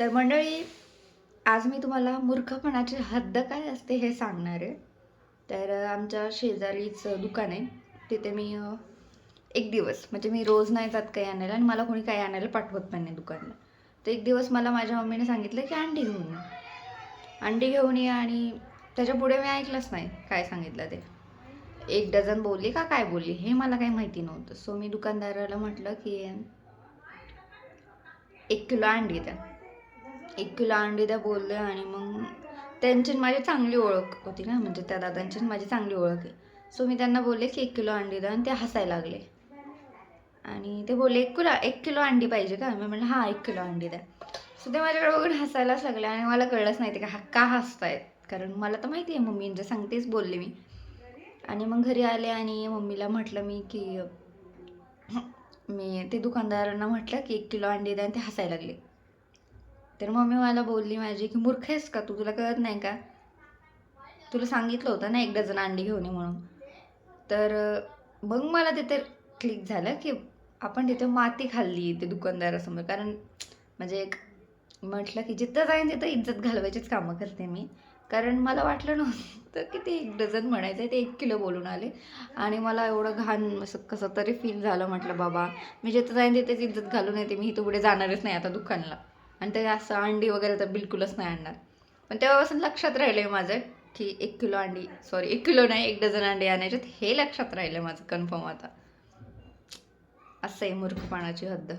तर मंडळी आज मी तुम्हाला मूर्खपणाची हद्द काय असते हे सांगणार आहे. तर आमच्या शेजारीच दुकान आहे. तिथे मी एक दिवस म्हणजे मी रोज नाही जात काही आणायला आणि मला कोणी काही आणायला पाठवत पण नाही दुकानला. तर एक दिवस मला माझ्या मम्मीने सांगितलं की अंडी घेऊन ये. अंडी घेऊन ये आणि त्याच्या पुढे मी ऐकलंच नाही काय सांगितलं ते. एक डझन बोलली का काय बोलली हे मला काही माहिती नव्हतं. सो मी दुकानदाराला म्हटलं की एक किलो अंडी द्या. एक किलो अंडी द्या बोलले आणि मग त्यांची माझी चांगली ओळख होती ना म्हणजे त्या दादांची माझी चांगली ओळख आहे. सो मी त्यांना बोलले की एक किलो अंडी द्या आणि ते हसायला लागले. आणि ते बोलले एक किलो एक किलो अंडी पाहिजे का? मी म्हटलं हां एक किलो अंडी द्या सो ते माझ्याकडे बघून हसायलाच लागले आणि मला कळलंच नाही ते का हा का हसतायत. कारण मला तर माहिती आहे मम्मी जे सांगतेच बोलले मी. आणि मग घरी आले आणि मम्मीला म्हटलं मी की मी ते दुकानदारांना म्हटलं की एक किलो अंडी द्या आणि ते हसायला लागले. तर मम्मी मला बोलली माझी की मूर्ख आहेस का तू? तुला कळत नाही का? तुला सांगितलं होतं ना एक डझन अंडी घेऊन ये म्हणून. तर मग मला तिथे क्लिक झालं की आपण तिथे माती खाल्ली ते दुकानदारासमोर. कारण म्हणजे एक म्हटलं की जिथं जाईन तिथं इज्जत घालवायचीच कामं करते मी. कारण मला वाटलं नव्हतं की ते एक डझन म्हणायचं आहे ते एक किलो बोलून आले. आणि मला एवढं घाण असं कसं तरी फील झालं म्हटलं बाबा मी जिथं जाईन तिथेच इज्जत घालून येते मी इथं पुढे जाणारच नाही आता दुकानला. आणि ते असं अंडी वगैरे तर बिलकुलच नाही आणणार. पण तेव्हापासून लक्षात राहिलं आहे माझं की एक किलो अंडी सॉरी एक किलो नाही एक डझन अंडी आणायच्यात हे लक्षात राहिलं माझं कन्फर्म आता. असं आहे मूर्खपणाची हद्द.